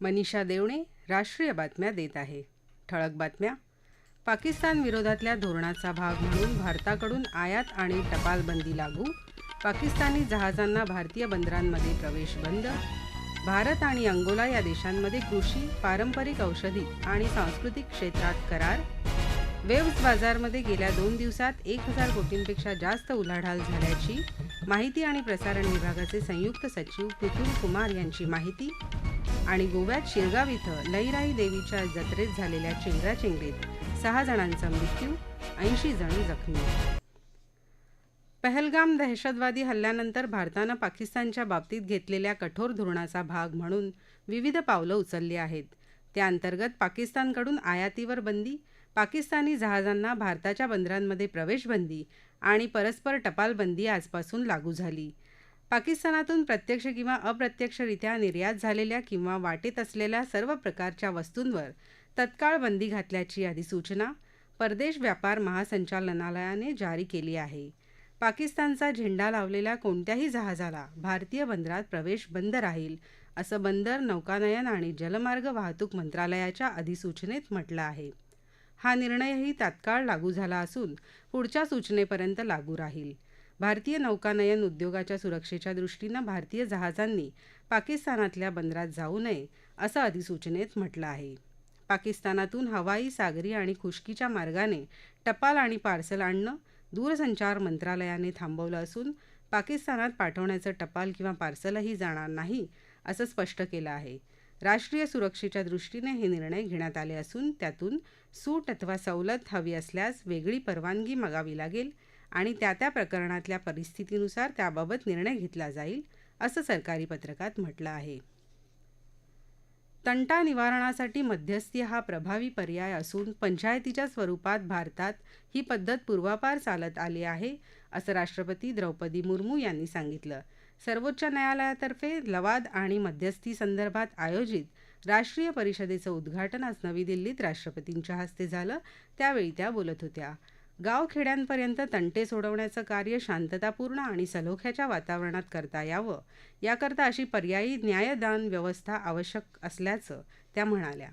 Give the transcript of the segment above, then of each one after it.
मनीषा देवणे राष्ट्रीय बातम्या देत आहे. ठळक बातम्या. पाकिस्तान विरोधातल्या धोरणाचा भाग म्हणून भारताकडून आयात आणि टपाल बंदी लागू. पाकिस्तानी जहाजांना भारतीय बंदरांमध्ये प्रवेश बंद. भारत आणि अंगोला या देशांमध्ये कृषी पारंपरिक औषधी आणि सांस्कृतिक क्षेत्रात करार. वेव्स बाजारमध्ये गेल्या दोन दिवसात एक हजार कोटींपेक्षा जास्त उलाढाल झाल्याची माहिती आणि प्रसारण विभागाचे संयुक्त सचिव पुतुल कुमार यांची माहिती. आणि गोव्यात शिरगाव इथं लईराई देवीच्या जत्रेत झालेल्या चेंगराचेंगरीत सहा जणांचा मृत्यू ऐंशी जण जखमी. पहलगाम दहशतवादी हल्ल्यानंतर भारतानं पाकिस्तानच्या बाबतीत घेतलेल्या कठोर धोरणाचा भाग म्हणून विविध पावलं उचलली आहेत. त्याअंतर्गत पाकिस्तानकडून आयातीवर बंदी पाकिस्तानी जहाजांना भारताच्या बंदरांमध्ये प्रवेशबंदी आणि परस्पर टपाल बंदी आजपासून लागू झाली. पाकिस्तानातून प्रत्यक्ष किंवा अप्रत्यक्षरित्या निर्यात झालेल्या किंवा वाटेत असलेल्या सर्व प्रकारच्या वस्तूंवर तत्काळ बंदी घातल्याची अधिसूचना परदेश व्यापार महासंचालनालयाने जारी केली आहे. पाकिस्तानचा झेंडा लावलेल्या कोणत्याही जहाजाला भारतीय बंदरात प्रवेश बंद राहील असं बंदर नौकानयन आणि जलमार्ग वाहतूक मंत्रालयाच्या अधिसूचनेत म्हटलं आहे. हा निर्णयही तात्काळ लागू झाला असून पुढच्या सूचनेपर्यंत लागू राहील. भारतीय नौकानयन उद्योगाच्या सुरक्षेच्या दृष्टीनं भारतीय जहाजांनी पाकिस्तानातल्या बंदरात जाऊ नये असं अधिसूचनेत म्हटलं आहे. पाकिस्तानातून हवाई सागरी आणि खुश्कीच्या मार्गाने टपाल आणि पार्सल आणणं दूरसंचार मंत्रालयाने थांबवलं असून पाकिस्तानात पाठवण्याचं टपाल किंवा पार्सलही जाणार नाही असं स्पष्ट केलं आहे. राष्ट्रीय सुरक्षेच्या दृष्टीने हे निर्णय घेण्यात आले असून त्यातून सूट अथवा सवलत हवी असल्यास वेगळी परवानगी मागावी लागेल आणि त्या त्या प्रकरणातल्या परिस्थितीनुसार त्याबाबत निर्णय घेतला जाईल असं सरकारी पत्रकात म्हटलं आहे. तंटा निवारणासाठी मध्यस्थी हा प्रभावी पर्याय असून पंचायतीच्या स्वरूपात भारतात ही पद्धत पूर्वापार चालत आली आहे असं राष्ट्रपती द्रौपदी मुर्मू यांनी सांगितलं. सर्वोच्च न्यायालयातर्फे लवाद आणि मध्यस्थी संदर्भात आयोजित राष्ट्रीय परिषदेचं उद्घाटन आज नवी दिल्लीत राष्ट्रपतींच्या हस्ते झालं त्यावेळी त्या बोलत होत्या. गावखेड्यांपर्यंत तंटे सोडवण्याचं कार्य शांततापूर्ण आणि सलोख्याच्या वातावरणात करता यावं याकरता अशी पर्यायी न्यायदान व्यवस्था आवश्यक असल्याचं त्या म्हणाल्या.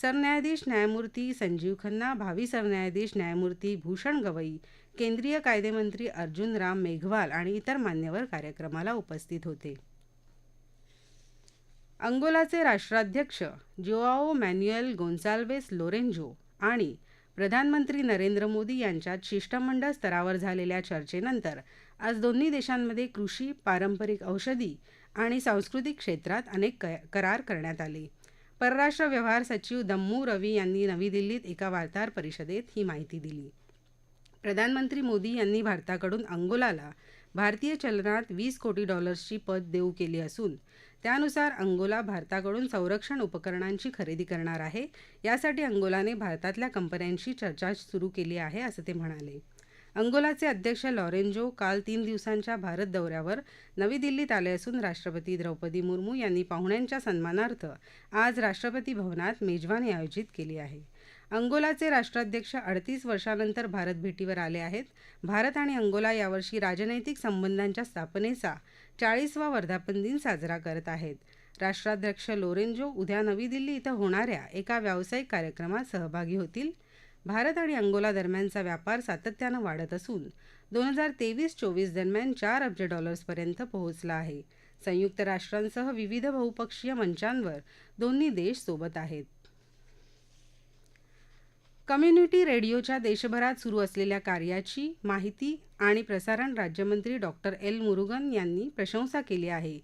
सरन्यायाधीश न्यायमूर्ती संजीव खन्ना भावी सरन्यायाधीश न्यायमूर्ती भूषण गवई केंद्रीय कायदेमंत्री अर्जुन राम मेघवाल आणि इतर मान्यवर कार्यक्रमाला उपस्थित होते. अंगोलाचे राष्ट्राध्यक्ष जोआओ मॅन्युएल गोन्साल्वेस लोरेंजो आणि प्रधानमंत्री नरेंद्र मोदी यांच्यात शिष्टमंडळ स्तरावर झालेल्या चर्चेनंतर आज दोन्ही देशांमध्ये कृषी पारंपरिक औषधी आणि सांस्कृतिक क्षेत्रात अनेक करार करण्यात आले. परराष्ट्र व्यवहार सचिव दम्मू रवी यांनी नवी दिल्लीत एका वार्ताहर परिषदेत ही माहिती दिली. प्रधानमंत्री मोदी यांनी भारताकडून अंगोलाला भारतीय चलनात वीस कोटी डॉलर्सची पत देऊ केली असून त्यानुसार अंगोला भारताकडून संरक्षण उपकरणांची खरेदी करणार आहे. यासाठी अंगोलाने भारतातल्या कंपन्यांशी चर्चा सुरू केली आहे असं ते म्हणाले. अंगोलाचे अध्यक्ष लॉरेंजो काल तीन दिवसांच्या भारत दौऱ्यावर नवी दिल्लीत आले असून राष्ट्रपती द्रौपदी मुर्मू यांनी पाहुण्यांच्या सन्मानार्थ आज राष्ट्रपती भवनात मेजवानी आयोजित केली आहे. अंगोलाचे राष्ट्राध्यक्ष अडतीस वर्षानंतर भारत भेटीवर आले आहेत. भारत आणि अंगोला यावर्षी राजनैतिक संबंधांच्या स्थापनेचा चाळीसवा वर्धापन दिन साजरा करत आहेत. राष्ट्राध्यक्ष लोरेंजो उद्या नवी दिल्ली इथं होणाऱ्या एका व्यावसायिक कार्यक्रमात सहभागी होतील. भारत आणि अंगोला दरम्यानचा व्यापार सातत्यानं वाढत असून दोन हजार तेवीस चोवीस दरम्यान चार अब्ज डॉलर्सपर्यंत पोहोचला आहे. संयुक्त राष्ट्रांसह विविध बहुपक्षीय मंचांवर दोन्ही देश सोबत आहेत. कम्युनिटी रेडिओच्या देशभरात सुरू असलेल्या कार्याची माहिती आणि प्रसारण राज्यमंत्री डॉक्टर एल. मुरुगन यांनी प्रशंसा केली आहे.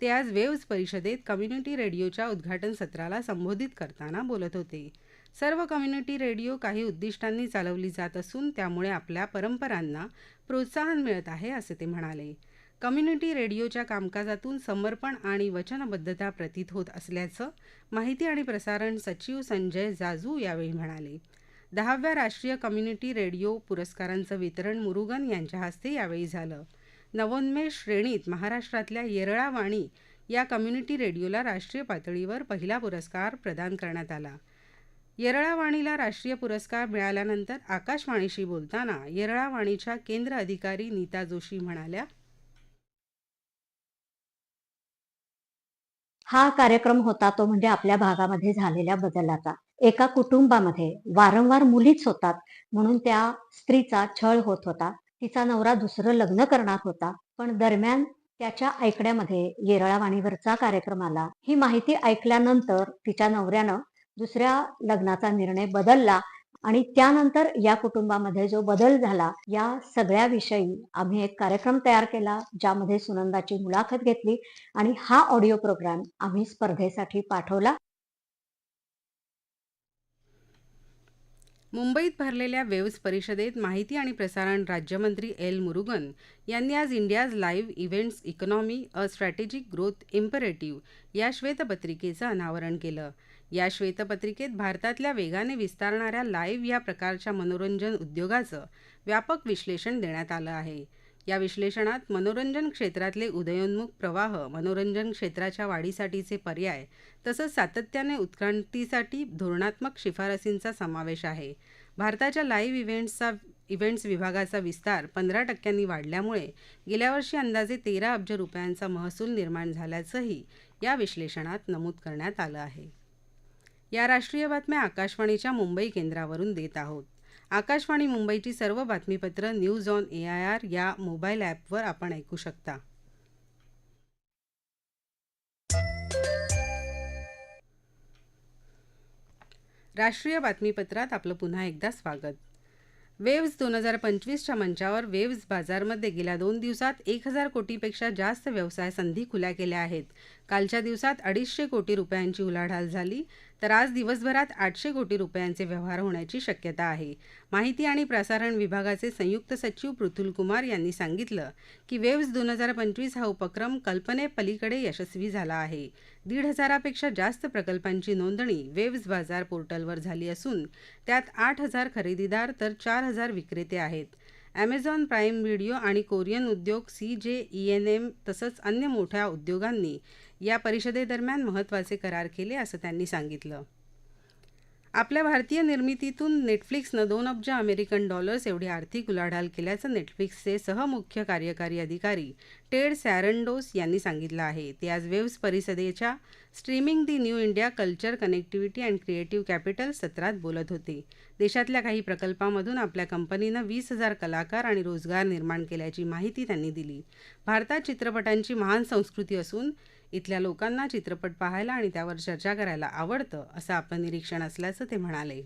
ते आज वेव्ज परिषदेत कम्युनिटी रेडिओच्या उद्घाटन सत्राला संबोधित करताना बोलत होते. सर्व कम्युनिटी रेडिओ काही उद्दिष्टांनी चालवली जात असून त्यामुळे आपल्या परंपरांना प्रोत्साहन मिळत आहे असे ते म्हणाले. कम्युनिटी रेडिओच्या कामकाजातून समर्पण आणि वचनबद्धता प्रतीत होत असल्याचं माहिती आणि प्रसारण सचिव संजय जाजू यावेळी म्हणाले. दहाव्या राष्ट्रीय कम्युनिटी रेडिओ पुरस्कारांचं वितरण मुरुगन यांच्या हस्ते यावेळी झालं. नवोन्मेष श्रेणीत महाराष्ट्रातल्या येरळा वाणी या कम्युनिटी रेडिओला राष्ट्रीय पातळीवर पहिला पुरस्कार प्रदान करण्यात आला. येरळावाणीला राष्ट्रीय पुरस्कार मिळाल्यानंतर आकाशवाणीशी बोलताना येरळावाणीच्या केंद्र अधिकारी नीता जोशी म्हणाल्या हा कार्यक्रम होता तो म्हणजे आपल्या भागामध्ये झालेल्या बदलाचा. एका कुटुंबामध्ये वारंवार मुलीच होतात म्हणून त्या स्त्रीचा छळ होत होता. तिचा नवरा दुसरं लग्न करणार होता पण दरम्यान त्याच्या ऐकण्यामध्ये येरळावाणीवरचा कार्यक्रम आला. ही माहिती ऐकल्यानंतर तिच्या नवऱ्यानं दुसऱ्या लग्नाचा निर्णय बदलला आणि त्यानंतर या कुटुंबामध्ये जो बदल झाला या सगळ्याविषयी आम्ही एक कार्यक्रम तयार केला ज्यामध्ये सुनंदाची मुलाखत घेतली आणि हा ऑडिओ प्रोग्राम आम्ही स्पर्धेसाठी पाठवला. मुंबईत भरलेल्या वेव्स परिषदेत माहिती आणि प्रसारण राज्यमंत्री एल मुरुगन यांनी आज India's live events economy a strategic growth imperative या श्वेतपत्रिकेचं अनावरण केलं. या श्वेतपत्रिकेत भारतातल्या वेगाने विस्तारणाऱ्या लाईव्ह या प्रकारच्या मनोरंजन उद्योगाचं व्यापक विश्लेषण देण्यात आलं आहे. या विश्लेषणात मनोरंजन क्षेत्रातले उदयोन्मुख प्रवाह मनोरंजन क्षेत्राच्या वाढीसाठीचे पर्याय तसंच सातत्याने उत्क्रांतीसाठी धोरणात्मक शिफारसींचा समावेश आहे. भारताच्या लाईव्ह इव्हेंट्सचा इव्हेंट्स विभागाचा विस्तार पंधरा टक्क्यांनी वाढल्यामुळे गेल्या वर्षी अंदाजे तेरा अब्ज रुपयांचा महसूल निर्माण झाल्याचंही या विश्लेषणात नमूद करण्यात आलं आहे. या राष्ट्रीय बातम्या आकाशवाणीच्या मुंबई केंद्रावरून देत आहोत. आकाशवाणी मुंबईची सर्व बातमीपत्र news on A I R या मोबाईल ॲपवर आपण ऐकू शकता. राष्ट्रीय बातमीपत्रात आपलं पुन्हा एकदा स्वागत. वेव्ज दोन हजार पंचवीसच्या मंचावर वेव्ज बाजारमध्ये गेल्या दोन दिवसात एक हजार कोटीपेक्षा जास्त व्यवसाय संधी खुल्या केल्या आहेत. कालच्या दिवसात अडीचशे कोटी रुपयांची उलाढाल झाली. तर आज दिवसभरात आठशे कोटी रुपयांचे व्यवहार होण्याची शक्यता आहे. माहिती आणि प्रसारण विभागाचे संयुक्त सचिव पृथुल कुमार यांनी सांगितलं की वेव्ज दोन हजार पंचवीस हा उपक्रम कल्पनेपलीकडे यशस्वी झाला आहे. दीड हजारापेक्षा जास्त प्रकल्पांची नोंदणी वेव्ज बाजार पोर्टलवर झाली असून त्यात आठ हजार खरेदीदार तर चार हजार विक्रेते आहेत. ॲमेझॉन प्राईम व्हिडिओ आणि कोरियन उद्योग C J E N M तसंच अन्य मोठ्या उद्योगांनी या परिषदेदरम्यान महत्त्वाचे करार केले असं त्यांनी सांगितलं. आपल्या भारतीय निर्मितीतून नेटफ्लिक्सनं दोन अब्ज अमेरिकन डॉलर्स एवढी आर्थिक उलाढाल केल्याचं नेटफ्लिक्सचे सहमुख्य कार्यकारी अधिकारी टेड सॅरंडोस यांनी सांगितलं आहे. ते आज वेव्स परिषदेच्या streaming the new India culture connectivity and creative capital सत्रात बोलत होते. देशातल्या काही प्रकल्पांमधून आपल्या कंपनीनं वीस हजार कलाकार आणि रोजगार निर्माण केल्याची माहिती त्यांनी दिली. भारतात चित्रपटांची महान संस्कृती असून इथल्या लोकांना चित्रपट पाहायला आणि त्यावर चर्चा करायला आवडतं असं आपण निरीक्षण असल्याचं ते म्हणाले.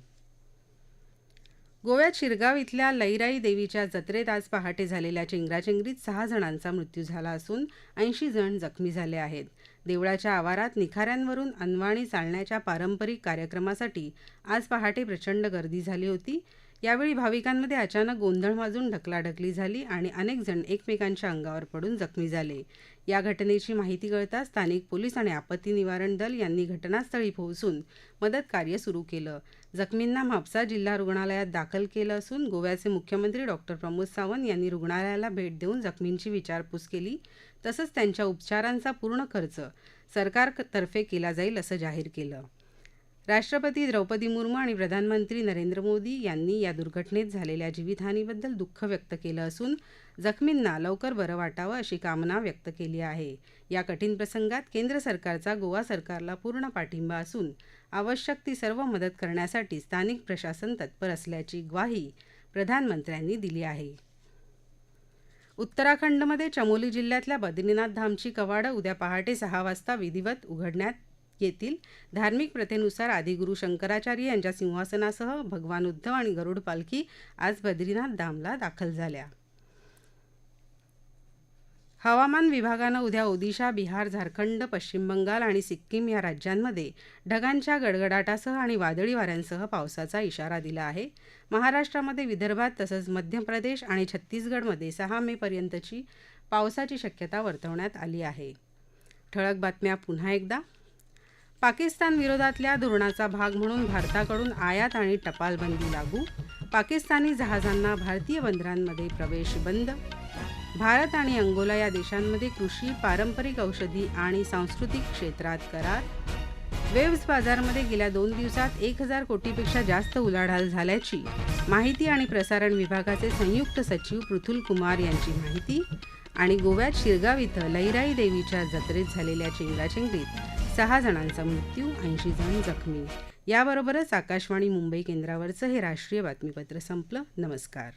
गोव्यात शिरगाव इथल्या लईराई देवीच्या जत्रेत आज पहाटे झालेल्या चेंगराचेंगरीत सहा जणांचा मृत्यू झाला असून ऐंशी जण जखमी झाले आहेत. देवळाच्या आवारात निखाऱ्यांवरून अनवाणी चालण्याच्या पारंपरिक कार्यक्रमासाठी आज पहाटे प्रचंड गर्दी झाली होती. यावेळी भाविकांमध्ये अचानक गोंधळ माजून ढकलाढकली झाली आणि अनेक जण एकमेकांच्या अंगावर पडून जखमी झाले. या घटनेची माहिती कळताच स्थानिक पोलीस आणि आपत्ती निवारण दल यांनी घटनास्थळी पोहोचून मदत कार्य सुरू केलं. जखमींना म्हापसा जिल्हा रुग्णालयात दाखल केलं असून गोव्याचे मुख्यमंत्री डॉक्टर प्रमोद सावंत यांनी रुग्णालयाला भेट देऊन जखमींची विचारपूस केली. तसंच त्यांच्या उपचारांचा पूर्ण खर्च सरकारतर्फे केला जाईल असं जाहीर केलं. राष्ट्रपती द्रौपदी मुर्मू आणि प्रधानमंत्री नरेंद्र मोदी यांनी या दुर्घटनेत झालेल्या जीवितहानीबद्दल दुःख व्यक्त केलं असून जखमींना लवकर बरं वाटावं अशी कामना व्यक्त केली आहे. या कठीण प्रसंगात केंद्र सरकारचा गोवा सरकारला पूर्ण पाठिंबा असून आवश्यक ती सर्व मदत करण्यासाठी स्थानिक प्रशासन तत्पर असल्याची ग्वाही प्रधानमंत्र्यांनी दिली आहे. उत्तराखंडमध्ये चमोली जिल्ह्यातल्या बद्रीनाथ धामची कवाडं उद्या पहाटे सहा वाजता विधिवत उघडण्यात येतील. धार्मिक प्रथेनुसार आदिगुरु शंकराचार्य यांच्या सिंहासनासह भगवान उद्धव आणि गरुड पालखी आज बद्रीनाथ धामला दाखल झाल्या. हवामान विभागानं उद्या ओदिशा बिहार झारखंड पश्चिम बंगाल आणि सिक्कीम या राज्यांमध्ये ढगांच्या गडगडाटासह आणि वादळी वाऱ्यांसह पावसाचा इशारा दिला आहे. महाराष्ट्रामध्ये विदर्भात तसंच मध्य प्रदेश आणि छत्तीसगडमध्ये सहा मे पर्यंतची पावसाची शक्यता वर्तवण्यात आली आहे. ठळक बातम्या पुन्हा एकदा. पाकिस्तान विरोधातल्या धोरणाचा भाग म्हणून भारताकडून आयात आणि टपाल बंदी लागू. पाकिस्तानी जहाजांना भारतीय बंदरांमध्ये प्रवेश बंद. भारत आणि अंगोला या देशांमध्ये कृषी पारंपरिक औषधी आणि सांस्कृतिक क्षेत्रात करार. वेव्स बाजारमध्ये गेल्या दोन दिवसात एक हजार कोटीपेक्षा जास्त उलाढाल झाल्याची माहिती आणि प्रसारण विभागाचे संयुक्त सचिव पृथुल कुमार यांची माहिती आणि गोव्यात शिरगाव इथं लईराई देवीच्या जत्रेत झालेल्या चेंगराचेंगरीत सहा जणांचा मृत्यू ऐंशी जण जखमी. याबरोबरच आकाशवाणी मुंबई केंद्रावरचं हे राष्ट्रीय बातमीपत्र संपलं. नमस्कार.